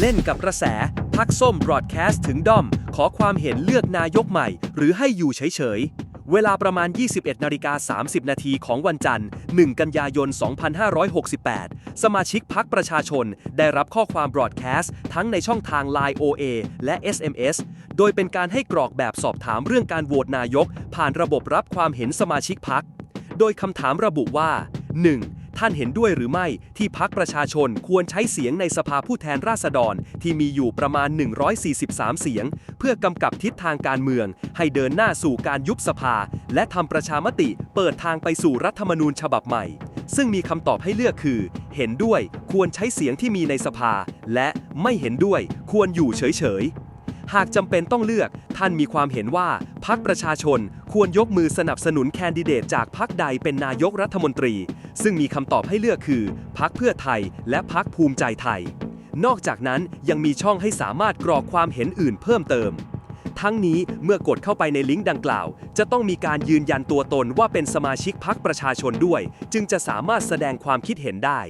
เล่นกับกระแส พักส้มบรอดแคสต์ถึงด้อม ขอความเห็นเลือกนายกใหม่ หรือให้อยู่เฉย ๆ เวลาประมาณ 21นาฬิกา30 นาทีของวันจันทร์ 1 กันยายน 2568 สมาชิกพักประชาชนได้รับข้อความบรอดแคสต์ทั้งในช่องทาง Line OA และ SMS โดยเป็นการให้กรอกแบบสอบถามเรื่องการโหวตนายก ผ่านระบบรับความเห็นสมาชิกพัก โดยคำถามระบุว่า 1. ท่านเห็นด้วยหรือไม่ที่พักประชาชนควรใช้เสียงในสภาผู้แทนราษฎรที่มีอยู่ประมาณ 143 เสียง เพื่อกำกับทิศทางการเมือง ให้เดินหน้าสู่การยุบสภา และทำประชามติเปิดทางไปสู่รัฐธรรมนูญฉบับใหม่ ซึ่งมีคำตอบให้เลือกคือ เห็นด้วยควรใช้เสียงที่มีในสภา และไม่เห็นด้วยควรอยู่เฉยๆ หากจำเป็นต้องเลือก ท่านมีความเห็นว่าพักประชาชนควรยกมือสนับสนุนแคนดิเดตจากพักใดเป็นนายกรัฐมนตรี ซึ่งมีคำตอบให้เลือกคือ พักเพื่อไทยและพักภูมิใจไทย นอกจากนั้นยังมีช่องให้สามารถกรอกความเห็นอื่นเพิ่มเติม ทั้งนี้เมื่อกดเข้าไปในลิงก์ดังกล่าว จะต้องมีการยืนยันตัวตนว่าเป็นสมาชิกพักประชาชนด้วย จึงจะสามารถแสดงความคิดเห็นได้